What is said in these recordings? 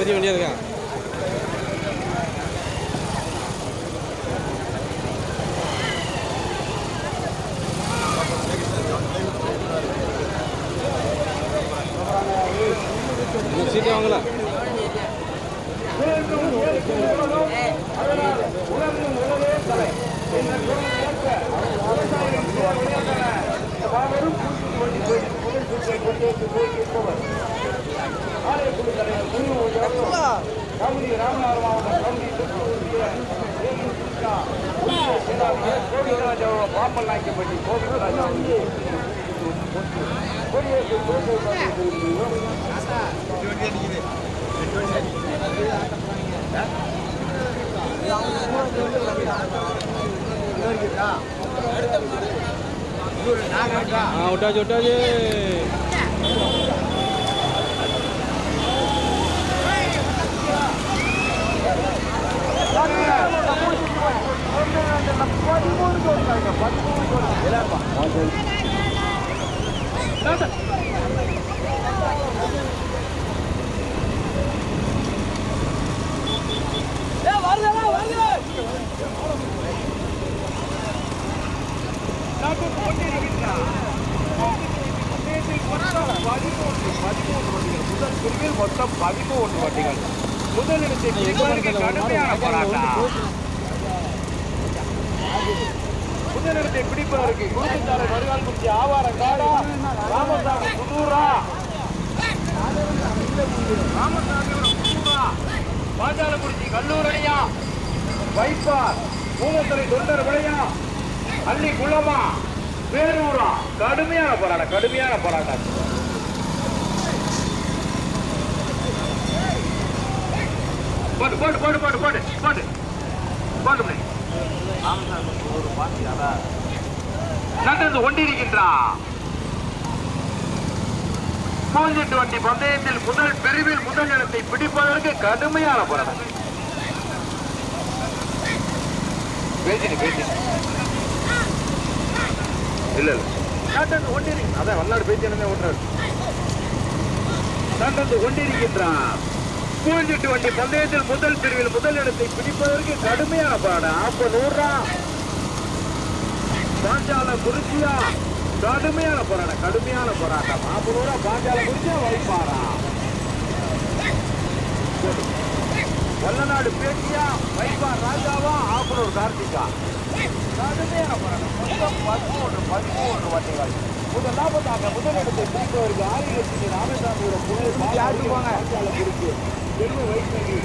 இது நல்ல ஆ விட்டாச்சு விட்டாச்சு மொத்தம் பதிமூன்று வண்டிகள் முதலிடத்தை பிடிப்பதற்கு கடுமையான போராட்டம் முதலிடத்தை பிடிப்பதற்கு குருத்துச்சாலை வருகால் குறிச்சி ஆவாரம் காடா ராமசாமி புதூரா ராமசாமி புதூரா பாஞ்சாலக்குறிச்சி கல்லூரணியா வைப்பார் பூமத்துறை தொண்டர் விளையா அள்ளி குளமா வேலூரா கடுமையான போராட்டம் கடுமையான போராட்டம். போடு போடு போடு போடு போடு போடு. போடு பிள்ளை. நகர்ந்து கொண்டிருக்கின்றான் மூஞ்செட்டு வண்டி பந்தயத்தில் முதல் பிரிவில் முதல் இடத்தை பிடிப்பதற்கு கடுமையான போராட்டம். பேசினு பேசினு இல்ல இல்ல. நகர்ந்து கொண்டிருக்க அதான் வல்லாடு பேசினே ஓட்டுறாரு. நகர்ந்து கொண்டிருக்கின்றான் பூஞ்சிட்டு வண்டி பந்தயத்தில் முதல் பிரிவில் முதல் இடத்தை பிடிப்பதற்கு கடுமையான பாடம் அப்ப நூறா பாஞ்சால குறிச்சியா? கடுமையான போராட்டம் கடுமையான போராட்டம். நாற்பது பாஞ்சால குறிச்சியா? வைப்பாரா? வல்லநாடு பேட்டியா வைப்பார் ராஜாவா? ஆப்பனூர் கார்த்திகா? கடுமையான போராட்டம் மொத்தம் பதிமூன்று பதிமூன்று வண்டிகள் முதலாவதாக முதலிடத்தை பிடிப்பதற்கு ஆயிரத்தி ராமசாமியோட புகழ் யாருவாங்க குறிச்சி பெருமை வைத்தடி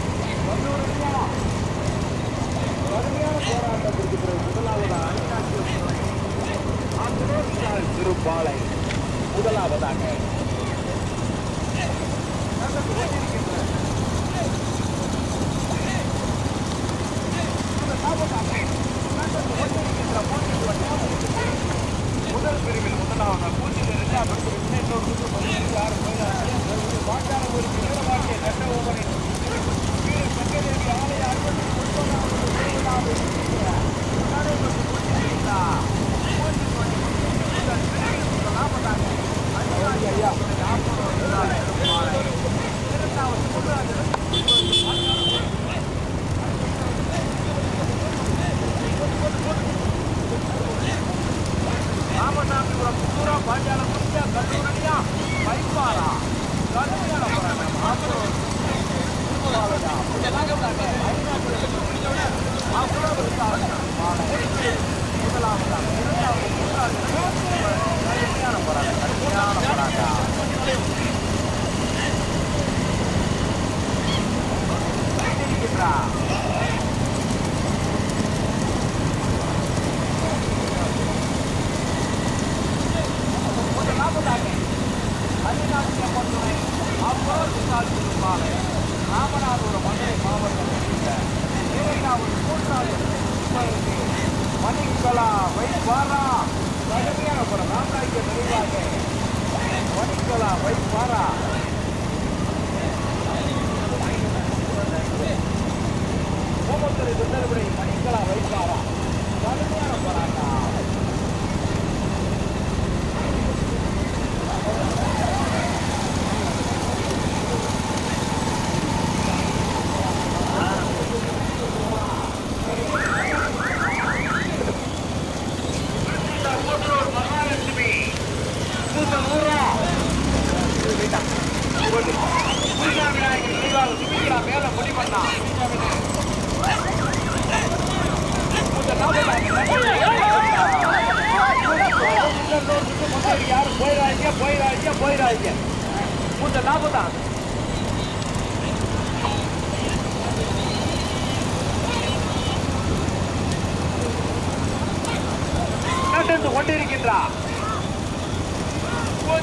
கடுமையான போராட்டத்திற்கு பிறகு முதலாவதாக ஆந்திரோவிசால் திருப்பாலை முதலாவதாக பூரா பூரா பாண்டியால முடிஞ்சா கல்லூரடியா பைப்பாரா கல்லூரியால போறாங்க. அப்புறம் Yeah. திருமாலை ராமநாதபுரம் மதுரை மாவட்டம் உள்ளிட்ட இரண்டாவது மூன்றாவது மணிக்கலா வைப்பாரா? கடுமையான படம் ராமநாயக்க நிறைவாக மணிக்கலா வைப்பாரா கோமத்துறை சுந்தரபுரை மணிக்கலா வைப்பாரா கடுமையான போராட்டம் கூட்டுறவு மகாலட்சுமி கூட்ட நூறா பூஜா விநாயகர் நினைவாக சுமிக்கிறா மேல முடிவண்ணா யாரும் போயிடாதீங்க போயிடாதீங்க போயிடாதீங்க மூத்த நாற்பதான் நடந்து கொண்டிருக்கின்றார் பூஜைக்கு வந்து மத்தியத்தில்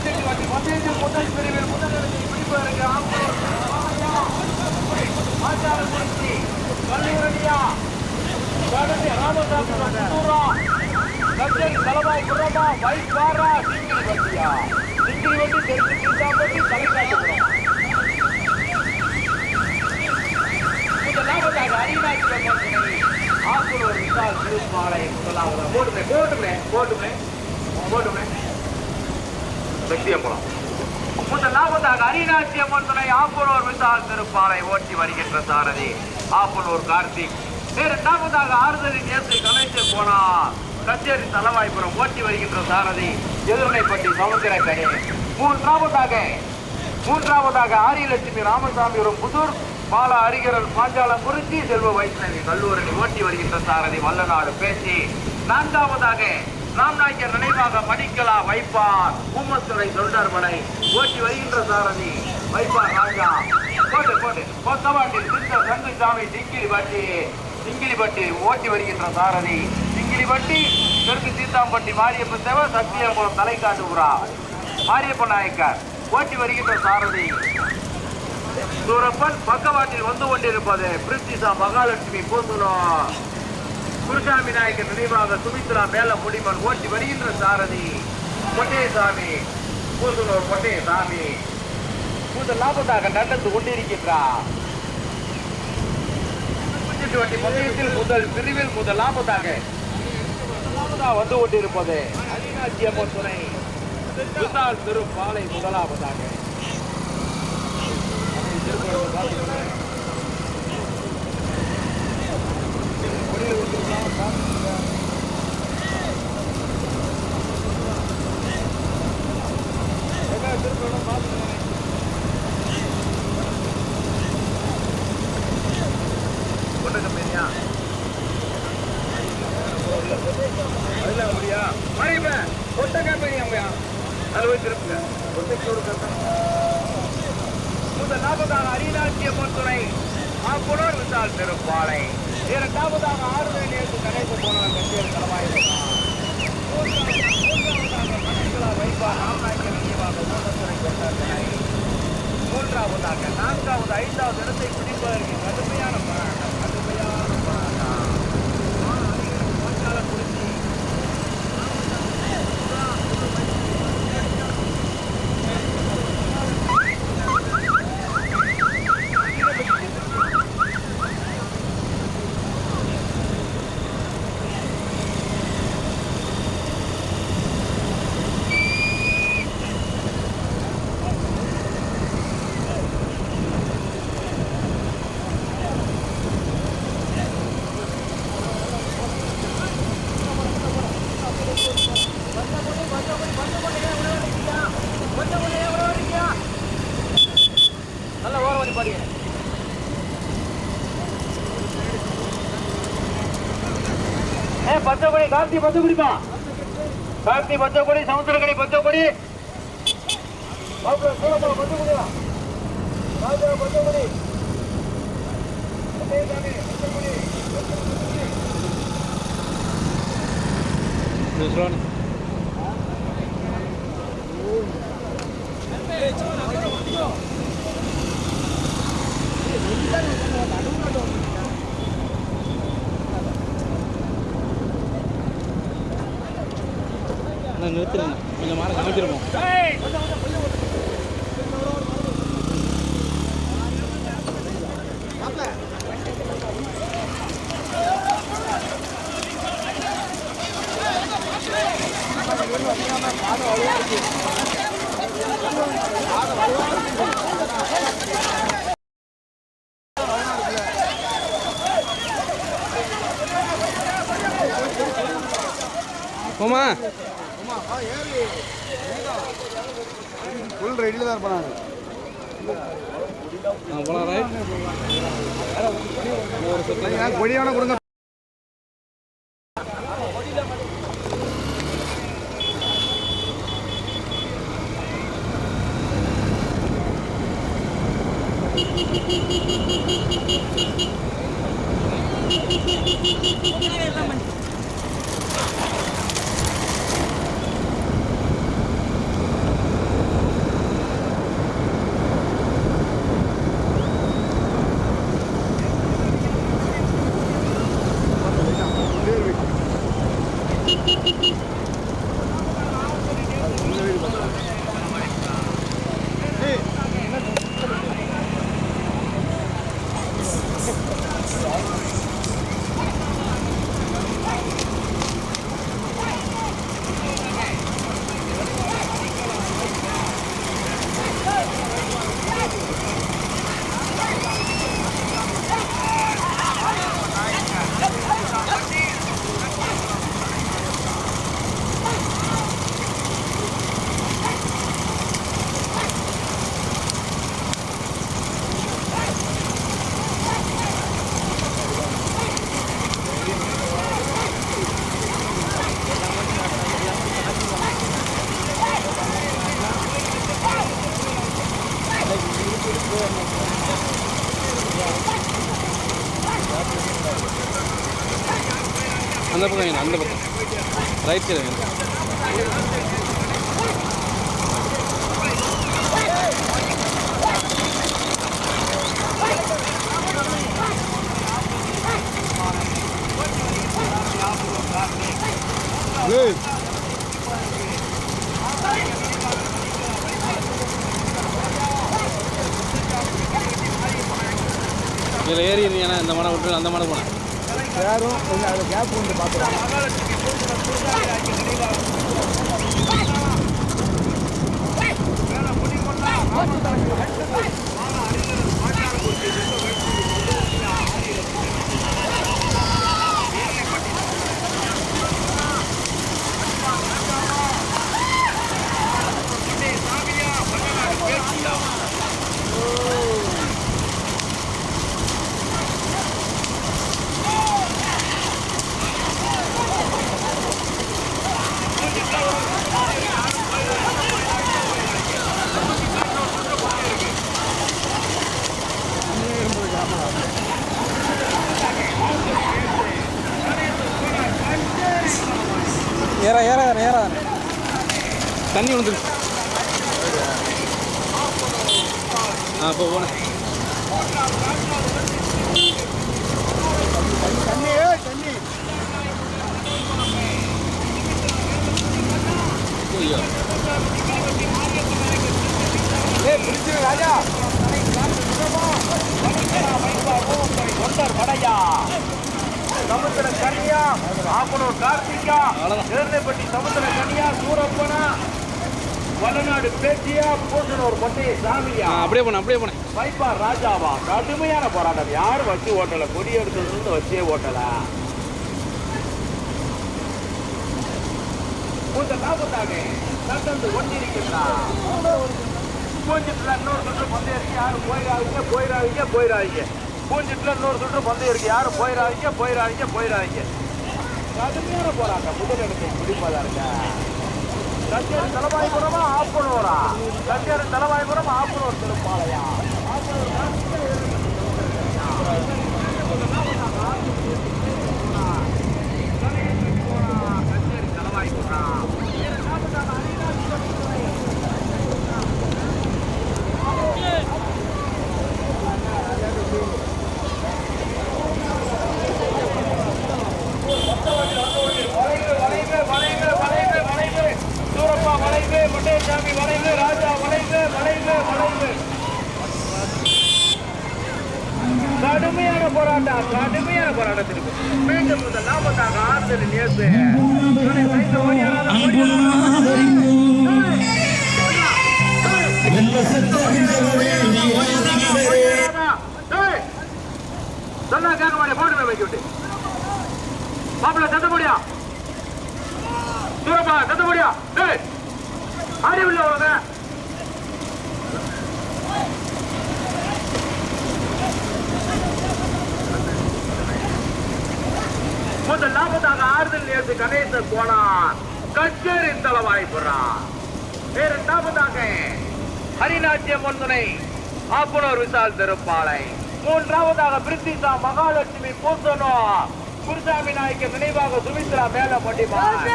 முதல் பிரிவில் முதலிடத்தை பிடிப்பதற்கு ஆம்பூர் ஆச்சாரக்குறிச்சி கல்லூரணியா ராமசாமி புத்தூரா கச்சேரி தலவாய் குரமா வைப்பாரா சிங்கிரி வண்டியா சிங்கிரி வண்டி தெற்கு தீர்த்தாம்பட்டி தலைக்காட்டுகிறோம் முதலாவதாக அரிநாச்சி ஆக்குளூர் விசால் திருமாலை முதலாவதாக போட்டுமே போட்டுமே போட்டுமே போட்டுமே வெற்றியம்பலம். முதலாவதாக அரிநாட்சி அம்மன் துணை ஆப்பனூர் விசால் திருப்பாலை ஓட்டி வருகின்ற சாரதி. ஆப்பனூர் கார்த்திக். இரண்டாவதாக ஆறுதலி நேற்று கலைஞர் போனார் கச்சேரி தலவாய்புரம் ஓட்டி வருகின்ற சாரதி. எதிர்னைப்பட்டி சமுத்திரக்கணி மூன்றாவதாக மூன்றாவதாக ஆரியலட்சுமி ராமசாமிபுரம் புதூர் பால அரிகரன் பாஞ்சாலம் குறிச்சி செல்வ வைஷ்ணவி கல்லூரணி ஓட்டி வருகின்ற சாரதி வல்லநாடு பேசி நான்காவதாக ராம்நாயக்கர் நினைவாக மணிக்கலா வைப்பார். ஊமத்துறை தொண்டர்மனை ஓட்டி வருகின்ற சாரதி வைப்பார் ராஜா. போட்டு போட்டு கொத்தவாட்டில் சித்த சங்குசாமி சிங்கிலிப்பட்டி திங்கிலிபட்டி ஓட்டி வருகின்ற சாரதி. திங்கிலிபட்டி தெற்கு சீத்தாம்பட்டி மாரியப்ப தேவை சத்தியம்பலம் தலை காட்டுகிறா மாரியப்ப நாயக்கர் ஓட்டி வருகின்ற சாரதி. சூரப்பன் பக்கவாட்டில் வந்து கொண்டிருப்பது பிரித்திசா மகாலட்சுமி பூசுனோம் குருசாமி நாயக்கர் நினைவாக சுமித்ரா மேல முடிமன் ஓட்டி வருகின்ற சாரதி. பொட்டேசாமி பூசுனூர் பொட்டேசாமி முதல் லாபத்தாக நடந்து கொண்டிருக்கின்றார். குஞ்சிட்டு பந்தயத்தில் முதல் பிரிவில் முதல் லாபத்தாக. வந்து கொண்டிருப்பது அரிநாச்சி அம்மன் துணை. திருப்பாலை முதலாவதாக கொண்டு பச்சைக்குடி கார்த்தி பச்சைக்குடிப்பா. கார்த்தி பச்சைக்குடி சமுத்திரக்கடி பச்சைக்குடி. Thank you. நான் சொல்லுவானே கொஞ்சம் மாற காமிச்சிருப்போம் தான் இருப்பான் ஆ போலாம் ரைட் நான் கொடி வேணா கொடுங்க அந்த பக்கம் வேணும் அந்த பக்கம் ரைட் வேணும் ஏய். இதில் ஏறி இருந்தீங்கன்னா இந்த மாடம் விட்டு அந்த மாடம் போனேன் யாரும் கொஞ்சம் அதில் கேப் வந்து பார்த்துருவாங்க Yeah ஏற ஏற தண்ணி விழுந்துருச்சு. ஆ இப்போ போனேன் ராஜா. வடையா. சமுத்திர கனியா ஆப்பனூர் கார்த்திகா. தேர்னைப்பட்டி சமுத்திர கனியா சூரப்பனா. வல்லநாடு பேச்சியா பூசனூர் பொன்னைய சாமியா அப்படியே போனேன் அப்படியே போனேன். வைப்பா ராஜாவா? கடுமையான போராட்டம். யாரும் வச்சு ஓட்டல? கொடி எடுத்ததுல இருந்து வச்சே ஓட்டல. கொஞ்சம் லாபத்தாங்க நடந்து ஒட்டிருக்கிறா பூஞ்சிட்டுல இன்னொரு சுற்று பந்தயம் இருக்கு யாரும் போயிடாதீங்க போயிடாதீங்க போயிடாதீங்க. பூஞ்சிட்டுல இன்னொரு சுற்று பந்தயம் இருக்கு யாரும் போயிடாதீங்க போயிடாதீங்க போயிடாதீங்க. கடுமையான போராட்டம். முதலிடத்தை பிடிப்பதற்க? கச்சேரி தலைவாய்புரமா ஆப்பனூரா. கச்சேரி தலைவாய்புரம் ஆப்பனூர் திருப்பாளையா. வளைவு வளைவு ராஜா வளைவு வளைவு வளைவு கடுமையான போராட்டம் கடுமையான போராட்டத்திற்கு மீண்டும் இந்த நாற்பத்தாறு ஆறுதல் நேர்த்து சொன்னா கேட்க மாட்டேன் போட்டு வைக்க விட்டு மாப்பிள்ள தத்த முடியா தூரப்பா தத்த முடியா டேய் அறிவில் உள்ள வாங்க முதல் லாபத்தாக ஆறுதல் நேர்த்து கணேச போனார். கச்சேரி தளவாய் போறான் வேறு லாபத்தாக ஹரிநாச்சியம் முன்துணை ஆப்புனூர் விசால் திருப்பாலை மூன்றாவதாக பிரித்திசா மகாலட்சுமி பூசனோ குருசாமி நாயக்கர் நினைவாக சுமித்ரா மேல மண்டிமார்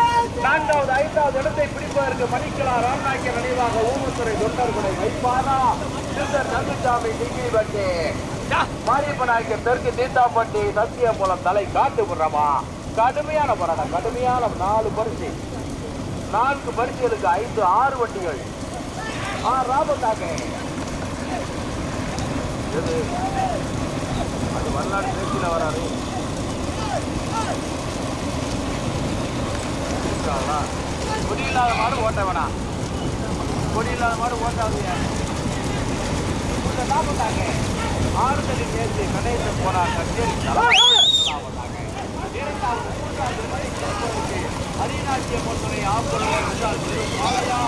நான்காவது ஐந்தாவது இடத்தை பிடிப்பதற்கு மணிக்கலா ராம்நாயக்கர் நினைவாக ஊமத்துறை தொண்டர்குடை வைப்பாரா? சித்தர் நந்துசாமி டிகிரி பட்டி மாரியப்ப நாயக்கர் தெற்கு தீத்தாப்பட்டி சத்தியமூலம் தலை காட்டு விடுறமா கடுமையான போராட்டம் கடுமையான நாலு பரிசு. நான்கு பரிசுகளுக்கு ஐந்து ஆறு வண்டிகள் ஆ ராபத்தாக எது? அது வரலாறு பேச்சில் வராது? கொடி இல்லாத மாடு ஓட்ட வேணாம் கொடி இல்லாத மாடு ஓட்டாதீங்க போட்டாங்க ஆறுதலி சேர்த்து கடைசி போனார். கச்சேரி அரியநாட்டிய பொறுத்தவரை ஆப்பொருள் ஆலையா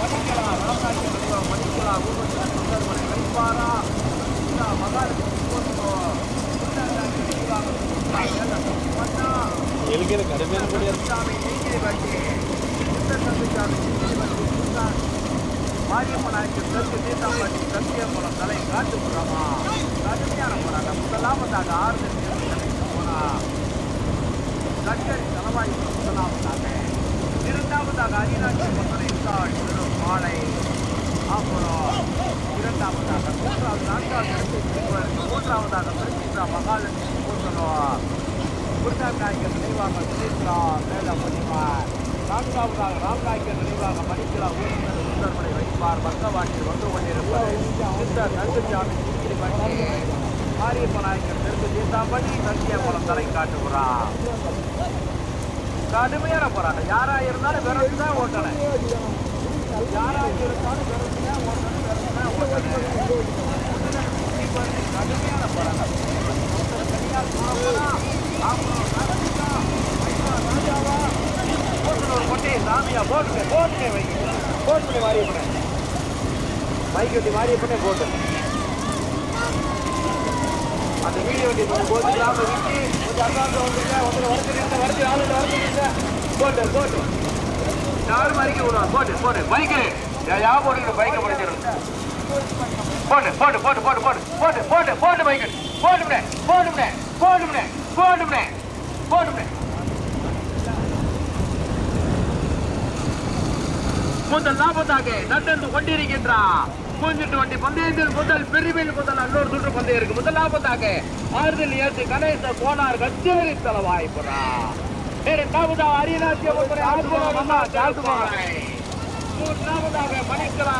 மணிக்கலா ராமநாட்டியம் மணிக்கலா ஊர்வசி சுந்தர்மனை வைப்பாரா மகாலட்சுமி சுல்தான் மாரியம்மன் ஆய்ச்சி தெற்கு தீர்த்தாம்பட்டி சத்தியகுளம் தலை காட்டுப்புறமா கடுமையான போராட்டம் முதலாவதாக ஆறுதல் நிலையம் போனா கச்சேரி தலவாயுக்குளம் முதலாவதாக இரண்டாவதாக அரிநாட்சி மன்னரை மாலை அப்புறம் இரண்டாவதாக மூன்றாவது நான்காவது மூன்றாவதாக பிரசித்தா மகாலட்சுமி பூசணும் நாயக்கர் நினைவாக சுரேந்திரா மேல மணிமார் நான்காவதாக ராம்நாயக்கர் நினைவாக மணிக்கிலா ஊரினர் சுந்தர்மனை வைப்பார் பக்கவாட்டில் வந்து கொண்டிருப்பார் சித்தர் நந்துசாமி சிங்கிரி பண்ணி மாரியப்ப நாயக்கர் தெற்கு தீர்த்தாம்பட்டி சத்தியகுளம் தலை காட்டுகிறார் கடுமையான போராட்டம் யாரா இருந்தாலும் விரட்டு தான் ஓட்டணும் யாரா இருந்தாலும் விரட்டு தான் ஓட்டணும் விரட்டு தான் ஓட்டணும் கடுமையான போராட்டம். போட்டு போட்டு போட்டு பண்ணி மாறிய பண்ண பைக் வண்டி மாறிய பண்ண போட்டு அந்த வீடியோ வண்டி போட்டு கிராம விட்டு கொஞ்சம் அர்த்தம் வந்துருங்க ஒருத்தர் வரத்துருங்க வரத்து ஆளு வரத்துருங்க போட்டு போட்டு யாரும் அறிக்கை விடுவாங்க போட்டு போட்டு பைக்கு யா போடுங்க பைக்கை படிச்சிருந்தேன் போட்டு போட்டு போட்டு போட்டு போட்டு போட்டு போட்டு போட்டு பைக்கு போட்டு போட்டு போட்டு போட்டு போட்டு முதல் லாபத்தாக நடந்து கொண்டிருக்கின்றான் மூஞ்சிட்டு வண்டி பந்தயத்தில் முதல் பிரிவில் முதல் இன்னொரு சுற்று பந்தயம் இருக்கு முதல் லாபத்தாக ஆறுதல் ஏற்று கணேச போனார் கச்சேரி தலவாய்ப்புறா இரண்டாவதாக அரியநாச்சிய மூன்றாவதாக மணிக்கலா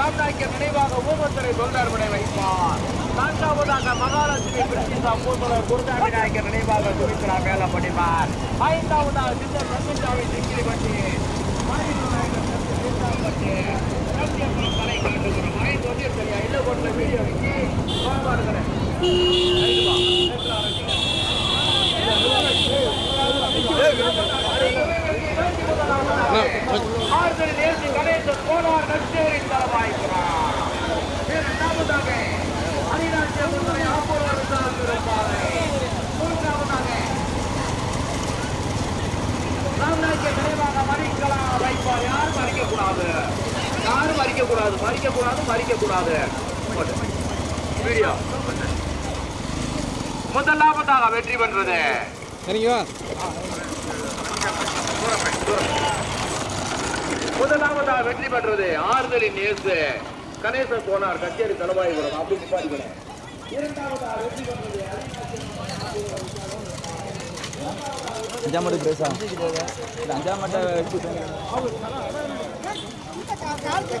சாம்ராஜ்ய நினைவாக ஊமத்துறை தொண்டர் விடை வைப்பார். நான்காவதாக மகாலட்சுமி பிரிசிதா மூத்தவர் குருசாமி நாயக்கர் நினைவாக சுமித்ரா மேல படிப்பார் ஐந்தாவதாக சித்தர் ரங்கசாமி சிங்கிரி பட்டி. ஆறுதல் நேர்ந்து கணேச கோனார் நஷ்டவரின் தரமாயிருக்கிறார் இரண்டாவதாக அரிராஜ்ய முன்னுரை ஆப்போர் சார்ந்திருப்பார்கள் மூன்றாவதாக ராமராஜ்ய விரைவாக மறிக்கலாம் வைப்பார் யாரும் மறிக்கக்கூடாது யாரும் மறிக்கக்கூடாது மறிக்கக்கூடாது மறிக்கக்கூடாது வீடியோ முதலாவதாக வெற்றி பெற்றது சரிங்களா முதலாவதா வெற்றி பெற்றது ஆறுதலின் நேசு. கணேச போனார் கச்சேரி தலவாயுபுரம் அப்படி நிப்பாடிக்கிறேன் இரண்டாவதா வெற்றி பெற்றது அஞ்சாம் மட்டும் பேசா. அஞ்சாம் மட்டும் வச்சு அது